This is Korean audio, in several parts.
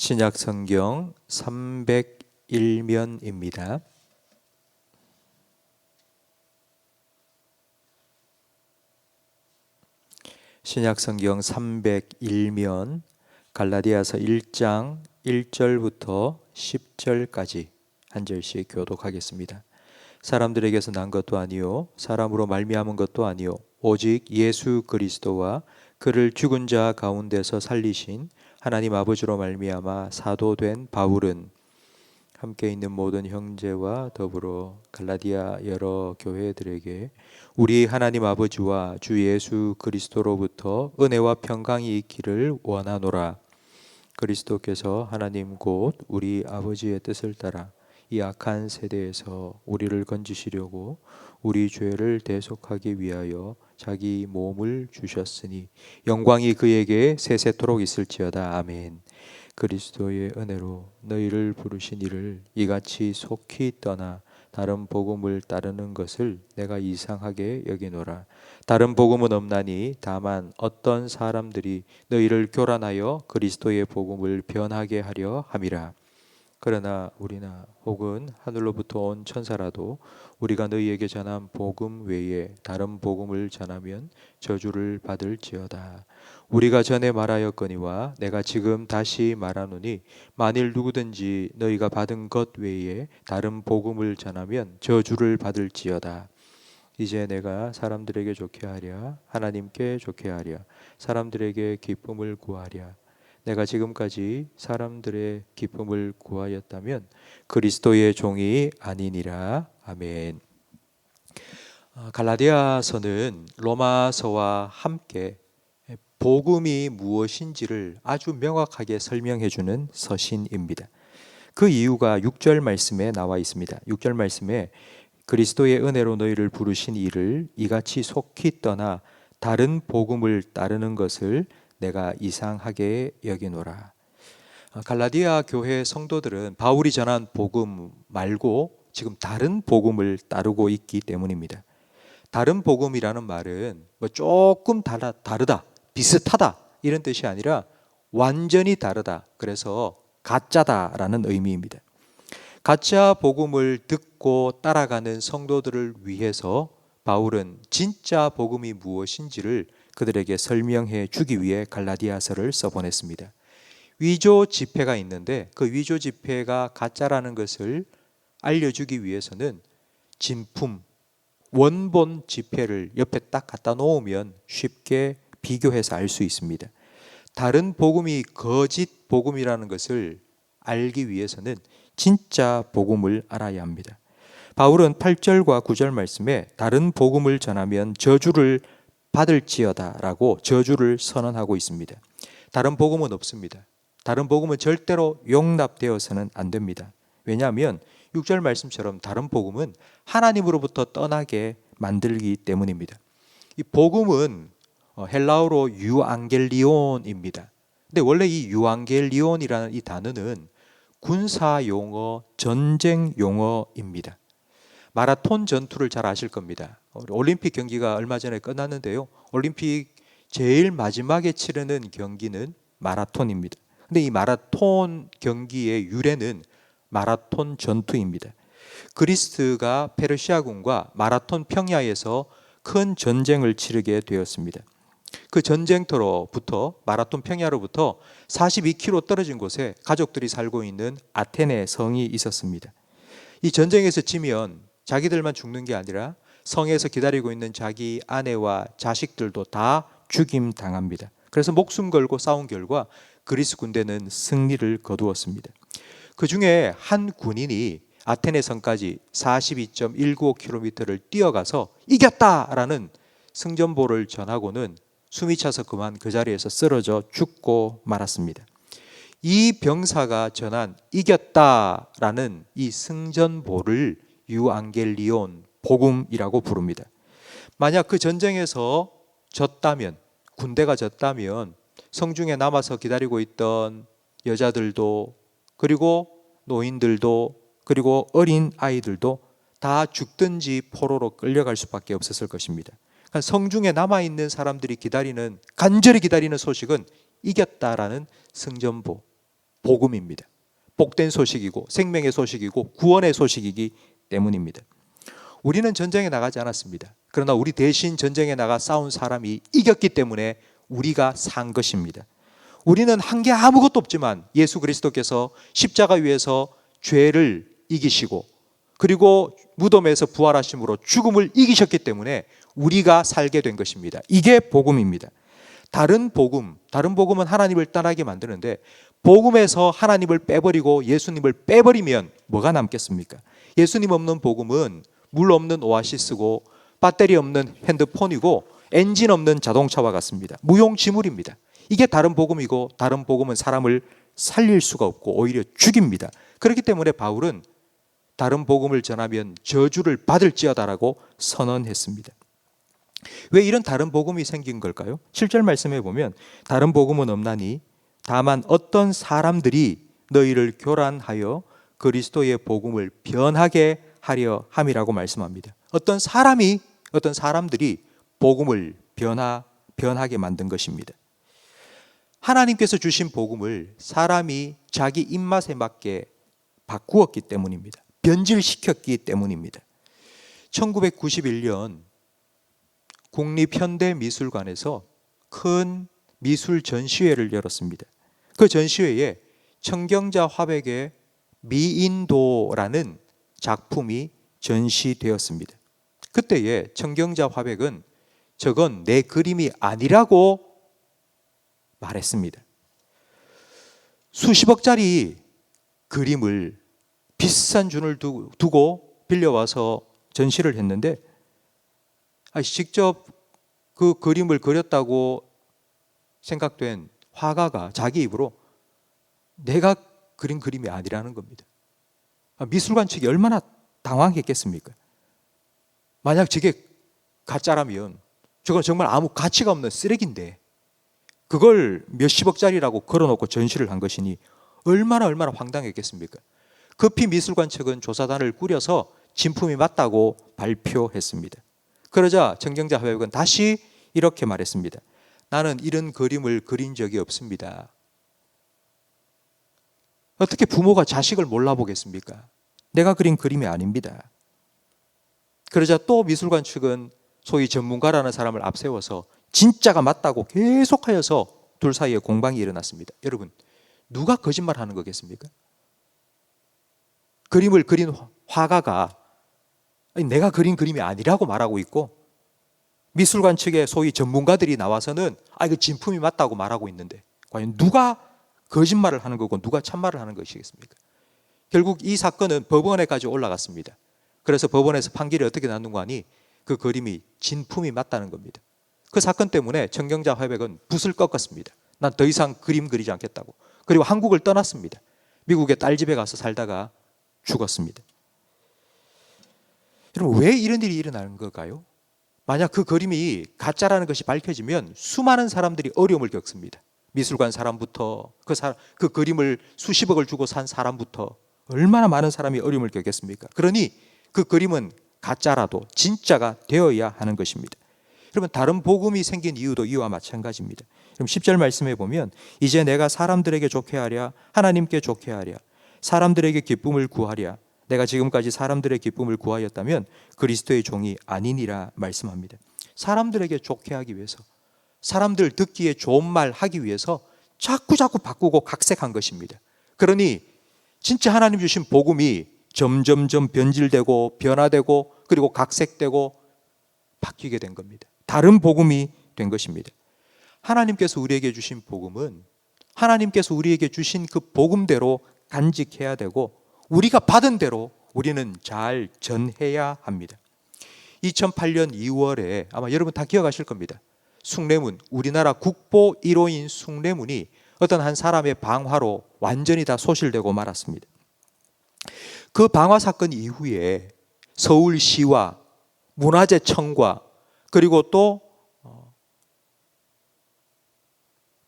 신약 성경 301면입니다. 신약 성경 301면 갈라디아서 1장 1절부터 10절까지 한 절씩 교독하겠습니다. 사람들에게서 난 것도 아니요 사람으로 말미암은 것도 아니요 오직 예수 그리스도와 그를 죽은 자 가운데서 살리신 하나님 아버지로 말미암아 사도된 바울은 함께 있는 모든 형제와 더불어 갈라디아 여러 교회들에게 우리 하나님 아버지와 주 예수 그리스도로부터 은혜와 평강이 있기를 원하노라. 그리스도께서 하나님 곧 우리 아버지의 뜻을 따라 이 악한 세대에서 우리를 건지시려고 우리 죄를 대속하기 위하여 자기 몸을 주셨으니 영광이 그에게 세세토록 있을지어다 아멘. 그리스도의 은혜로 너희를 부르신 이를 이같이 속히 떠나 다른 복음을 따르는 것을 내가 이상하게 여기노라. 다른 복음은 없나니 다만 어떤 사람들이 너희를 교란하여 그리스도의 복음을 변하게 하려 함이라. 그러나 우리나 혹은 하늘로부터 온 천사라도 우리가 너희에게 전한 복음 외에 다른 복음을 전하면 저주를 받을지어다. 우리가 전에 말하였거니와 내가 지금 다시 말하노니 만일 누구든지 너희가 받은 것 외에 다른 복음을 전하면 저주를 받을지어다. 이제 내가 사람들에게 좋게 하랴 하나님께 좋게 하랴 사람들에게 기쁨을 구하랴 내가 지금까지 사람들의 기쁨을 구하였다면 그리스도의 종이 아니니라. 아멘. 아, 갈라디아서는 로마서와 함께 복음이 무엇인지를 아주 명확하게 설명해 주는 서신입니다. 그 이유가 6절 말씀에 나와 있습니다. 6절 말씀에 그리스도의 은혜로 너희를 부르신 이를 이같이 속히 떠나 다른 복음을 따르는 것을 내가 이상하게 여기노라. 어, 갈라디아 교회 성도들은 바울이 전한 복음 말고 지금 다른 복음을 따르고 있기 때문입니다. 다른 복음이라는 말은 뭐 조금 다르다, 다르다, 비슷하다 이런 뜻이 아니라 완전히 다르다. 그래서 가짜다라는 의미입니다. 가짜 복음을 듣고 따라가는 성도들을 위해서 바울은 진짜 복음이 무엇인지를 그들에게 설명해 주기 위해 갈라디아서를 써보냈습니다. 위조 지폐가 있는데 그 위조 지폐가 가짜라는 것을 알려주기 위해서는 진품, 원본 지폐를 옆에 딱 갖다 놓으면 쉽게 비교해서 알 수 있습니다. 다른 복음이 거짓 복음이라는 것을 알기 위해서는 진짜 복음을 알아야 합니다. 바울은 8절과 9절 말씀에 다른 복음을 전하면 저주를 받을지어다라고 저주를 선언하고 있습니다. 다른 복음은 없습니다. 다른 복음은 절대로 용납되어서는 안 됩니다. 왜냐하면 6절 말씀처럼 다른 복음은 하나님으로부터 떠나게 만들기 때문입니다. 이 복음은 어, 헬라어로 유앙겔리온입니다. 근데 원래 이 유앙겔리온이라는 이 단어는 군사 용어, 전쟁 용어입니다. 마라톤 전투를 잘 아실 겁니다. 올림픽 경기가 얼마 전에 끝났는데요. 올림픽 제일 마지막에 치르는 경기는 마라톤입니다. 근데 이 마라톤 경기의 유래는 마라톤 전투입니다. 그리스가 페르시아군과 마라톤 평야에서 큰 전쟁을 치르게 되었습니다. 그 전쟁터로부터 마라톤 평야로부터 42km 떨어진 곳에 가족들이 살고 있는 아테네 성이 있었습니다. 이 전쟁에서 지면 자기들만 죽는 게 아니라 성에서 기다리고 있는 자기 아내와 자식들도 다 죽임 당합니다. 그래서 목숨 걸고 싸운 결과 그리스 군대는 승리를 거두었습니다. 그 중에 한 군인이 아테네 성까지 42.195km를 뛰어가서 이겼다라는 승전보를 전하고는 숨이 차서 그만 그 자리에서 쓰러져 죽고 말았습니다. 이 병사가 전한 이겼다라는 이 승전보를 유앙겔리온 복음이라고 부릅니다. 만약 그 전쟁에서 졌다면 군대가 졌다면 성중에 남아서 기다리고 있던 여자들도 그리고 노인들도 그리고 어린 아이들도 다 죽든지 포로로 끌려갈 수밖에 없었을 것입니다. 그러니까 성중에 남아 있는 사람들이 기다리는 간절히 기다리는 소식은 이겼다라는 승전보. 복음입니다. 복된 소식이고 생명의 소식이고 구원의 소식이기 때문입니다. 우리는 전쟁에 나가지 않았습니다. 그러나 우리 대신 전쟁에 나가 싸운 사람이 이겼기 때문에 우리가 산 것입니다. 우리는 한 게 아무것도 없지만 예수 그리스도께서 십자가 위에서 죄를 이기시고 그리고 무덤에서 부활하심으로 죽음을 이기셨기 때문에 우리가 살게 된 것입니다. 이게 복음입니다. 다른 복음, 다른 복음은 하나님을 떠나게 만드는데 복음에서 하나님을 빼버리고 예수님을 빼버리면 뭐가 남겠습니까? 예수님 없는 복음은 물 없는 오아시스고 배터리 없는 핸드폰이고 엔진 없는 자동차와 같습니다. 무용지물입니다. 이게 다른 복음이고 다른 복음은 사람을 살릴 수가 없고 오히려 죽입니다. 그렇기 때문에 바울은 다른 복음을 전하면 저주를 받을지어다라고 선언했습니다. 왜 이런 다른 복음이 생긴 걸까요? 7절 말씀해 보면 다른 복음은 없나니 다만 어떤 사람들이 너희를 교란하여 그리스도의 복음을 변하게 하려 함이라고 말씀합니다. 어떤 사람이 어떤 사람들이 복음을 변화 변하게 만든 것입니다. 하나님께서 주신 복음을 사람이 자기 입맛에 맞게 바꾸었기 때문입니다. 변질시켰기 때문입니다. 1991년 국립현대미술관에서 큰 미술 전시회를 열었습니다. 그 전시회에 청경자 화백의 미인도라는 작품이 전시되었습니다. 그때에 청경자 화백은 저건 내 그림이 아니라고 말했습니다. 수십억짜리 그림을 비싼 준을 두고 빌려와서 전시를 했는데 직접 그 그림을 그렸다고 생각된 화가가 자기 입으로 내가 그린 그림이 아니라는 겁니다. 미술관 측이 얼마나 당황했겠습니까? 만약 저게 가짜라면 저건 정말 아무 가치가 없는 쓰레기인데 그걸 몇십억짜리라고 걸어놓고 전시를 한 것이니 얼마나 얼마나 황당했겠습니까? 급히 미술관 측은 조사단을 꾸려서 진품이 맞다고 발표했습니다. 그러자 정경자 화백은 다시 이렇게 말했습니다. 나는 이런 그림을 그린 적이 없습니다. 어떻게 부모가 자식을 몰라보겠습니까? 내가 그린 그림이 아닙니다. 그러자 또 미술관 측은 소위 전문가라는 사람을 앞세워서 진짜가 맞다고 계속하여서 둘 사이에 공방이 일어났습니다. 여러분, 누가 거짓말 하는 거겠습니까? 그림을 그린 화가가 내가 그린 그림이 아니라고 말하고 있고 미술관 측의 소위 전문가들이 나와서는 아 이거 진품이 맞다고 말하고 있는데 과연 누가 거짓말을 하는 거고 누가 참말을 하는 것이겠습니까? 결국 이 사건은 법원에까지 올라갔습니다. 그래서 법원에서 판결이 어떻게 났는고 하니 그 그림이 진품이 맞다는 겁니다. 그 사건 때문에 정경자 화백은 붓을 꺾었습니다. 난 더 이상 그림 그리지 않겠다고. 그리고 한국을 떠났습니다. 미국의 딸 집에 가서 살다가 죽었습니다. 여러분 왜 이런 일이 일어나는 걸까요? 만약 그 그림이 가짜라는 것이 밝혀지면 수많은 사람들이 어려움을 겪습니다. 미술관 사람부터 그, 사, 그 그림을 수십억을 주고 산 사람부터 얼마나 많은 사람이 어려움을 겪겠습니까? 그러니 그 그림은 가짜라도 진짜가 되어야 하는 것입니다. 여러분 다른 복음이 생긴 이유도 이와 마찬가지입니다. 그럼 10절 말씀해 보면 이제 내가 사람들에게 좋게 하랴 하나님께 좋게 하랴 사람들에게 기쁨을 구하랴 내가 지금까지 사람들의 기쁨을 구하였다면 그리스도의 종이 아니니라 말씀합니다. 사람들에게 좋게 하기 위해서 사람들 듣기에 좋은 말 하기 위해서 자꾸 자꾸 바꾸고 각색한 것입니다. 그러니 진짜 하나님 주신 복음이 점점점 변질되고 변화되고 그리고 각색되고 바뀌게 된 겁니다. 다른 복음이 된 것입니다. 하나님께서 우리에게 주신 복음은 하나님께서 우리에게 주신 그 복음대로 간직해야 되고 우리가 받은 대로 우리는 잘 전해야 합니다. 2008년 2월에 아마 여러분 다 기억하실 겁니다. 숭례문 우리나라 국보 1호인 숭례문이 어떤 한 사람의 방화로 완전히 다 소실되고 말았습니다. 그 방화 사건 이후에 서울시와 문화재청과 그리고 또그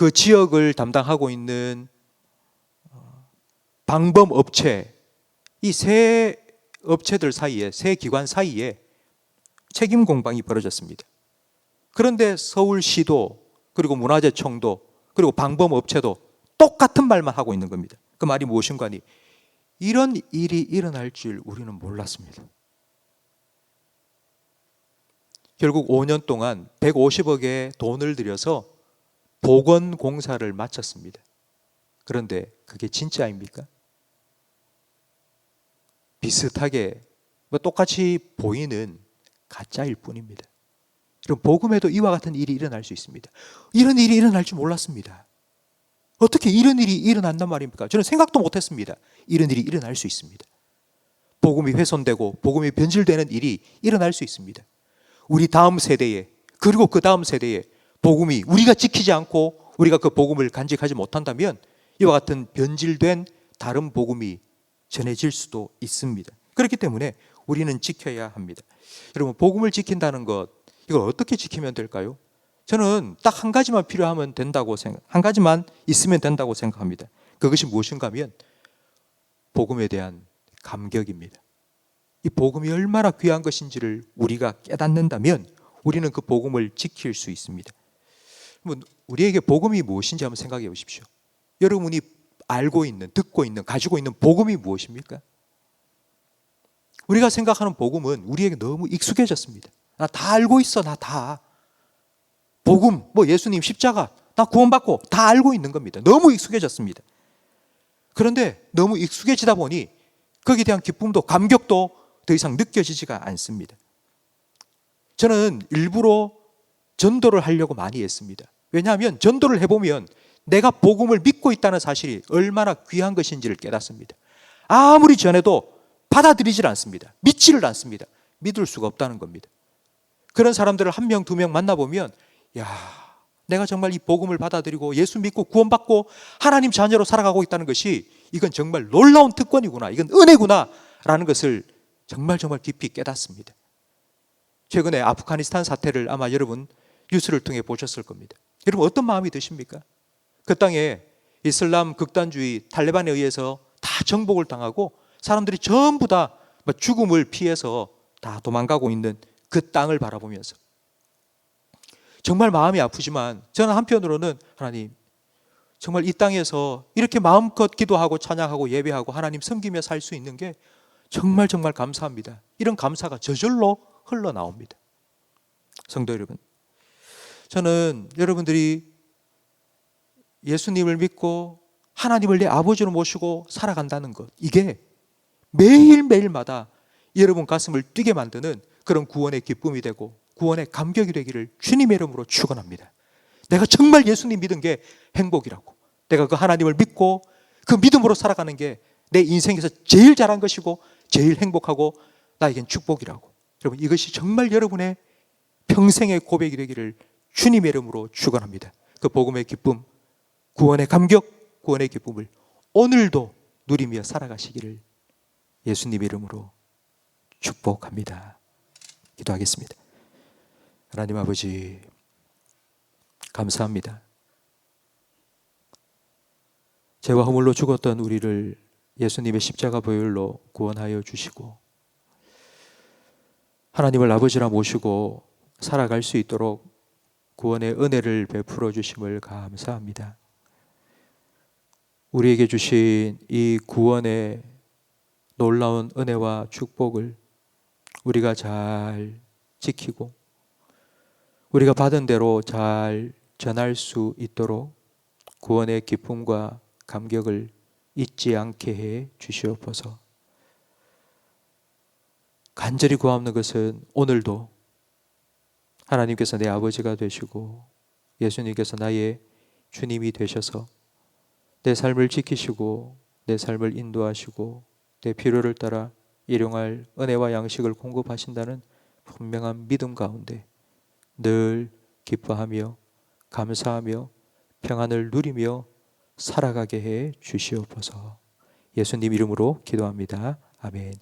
어, 지역을 담당하고 있는 어, 방범 업체 이 세 업체들 사이에 세 기관 사이에 책임 공방이 벌어졌습니다. 그런데 서울시도 그리고 문화재청도 그리고 방범업체도 똑같은 말만 하고 있는 겁니다. 그 말이 무엇인가 하니 이런 일이 일어날 줄 우리는 몰랐습니다. 결국 5년 동안 150억의 돈을 들여서 복원 공사를 마쳤습니다. 그런데 그게 진짜입니까? 비슷하게 뭐 똑같이 보이는 가짜일 뿐입니다. 그럼 복음에도 이와 같은 일이 일어날 수 있습니다. 이런 일이 일어날 줄 몰랐습니다. 어떻게 이런 일이 일어난단 말입니까? 저는 생각도 못했습니다. 이런 일이 일어날 수 있습니다. 복음이 훼손되고 복음이 변질되는 일이 일어날 수 있습니다. 우리 다음 세대에 그리고 그 다음 세대에 복음이 우리가 지키지 않고 우리가 그 복음을 간직하지 못한다면 이와 같은 변질된 다른 복음이 전해질 수도 있습니다. 그렇기 때문에 우리는 지켜야 합니다. 여러분 복음을 지킨다는 것 이걸 어떻게 지키면 될까요? 저는 딱 한 가지만 필요하면 된다고 생각, 한 가지만 있으면 된다고 생각합니다. 그것이 무엇인가 하면 복음에 대한 감격입니다. 이 복음이 얼마나 귀한 것인지를 우리가 깨닫는다면 우리는 그 복음을 지킬 수 있습니다. 뭐 우리에게 복음이 무엇인지 한번 생각해 보십시오. 여러분이 알고 있는, 듣고 있는, 가지고 있는 복음이 무엇입니까? 우리가 생각하는 복음은 우리에게 너무 익숙해졌습니다. 나 다 알고 있어, 나 다. 복음, 뭐 예수님 십자가, 나 구원받고 다 알고 있는 겁니다. 너무 익숙해졌습니다. 그런데 너무 익숙해지다 보니 거기에 대한 기쁨도 감격도 더 이상 느껴지지가 않습니다. 저는 일부러 전도를 하려고 많이 했습니다. 왜냐하면 전도를 해보면 내가 복음을 믿고 있다는 사실이 얼마나 귀한 것인지를 깨닫습니다. 아무리 전해도 받아들이질 않습니다. 믿지를 않습니다. 믿을 수가 없다는 겁니다. 그런 사람들을 한 명, 두 명 만나보면, 야, 내가 정말 이 복음을 받아들이고 예수 믿고 구원받고 하나님 자녀로 살아가고 있다는 것이 이건 정말 놀라운 특권이구나. 이건 은혜구나. 라는 것을 정말 정말 깊이 깨닫습니다. 최근에 아프가니스탄 사태를 아마 여러분 뉴스를 통해 보셨을 겁니다. 여러분 어떤 마음이 드십니까? 그 땅에 이슬람 극단주의 탈레반에 의해서 다 정복을 당하고 사람들이 전부 다 죽음을 피해서 다 도망가고 있는 그 땅을 바라보면서 정말 마음이 아프지만 저는 한편으로는 하나님 정말 이 땅에서 이렇게 마음껏 기도하고 찬양하고 예배하고 하나님 섬기며 살 수 있는 게 정말 정말 감사합니다. 이런 감사가 저절로 흘러나옵니다. 성도 여러분, 저는 여러분들이 예수님을 믿고 하나님을 내 아버지로 모시고 살아간다는 것, 이게 매일매일마다 여러분 가슴을 뛰게 만드는 그런 구원의 기쁨이 되고 구원의 감격이 되기를 주님의 이름으로 축원합니다. 내가 정말 예수님 믿은 게 행복이라고. 내가 그 하나님을 믿고 그 믿음으로 살아가는 게 내 인생에서 제일 잘한 것이고 제일 행복하고 나에겐 축복이라고. 여러분 이것이 정말 여러분의 평생의 고백이 되기를 주님의 이름으로 축원합니다. 그 복음의 기쁨, 구원의 감격, 구원의 기쁨을 오늘도 누리며 살아가시기를 예수님 이름으로 축복합니다. 기도하겠습니다. 하나님 아버지 감사합니다. 죄와 허물로 죽었던 우리를 예수님의 십자가 보혈로 구원하여 주시고 하나님을 아버지라 모시고 살아갈 수 있도록 구원의 은혜를 베풀어 주심을 감사합니다. 우리에게 주신 이 구원의 놀라운 은혜와 축복을 우리가 잘 지키고 우리가 받은 대로 잘 전할 수 있도록 구원의 기쁨과 감격을 잊지 않게 해 주시옵소서. 간절히 구하는 것은 오늘도 하나님께서 내 아버지가 되시고 예수님께서 나의 주님이 되셔서 내 삶을 지키시고 내 삶을 인도하시고 내 필요를 따라 일용할 은혜와 양식을 공급하신다는 분명한 믿음 가운데 늘 기뻐하며 감사하며 평안을 누리며 살아가게 해 주시옵소서. 예수님 이름으로 기도합니다. 아멘.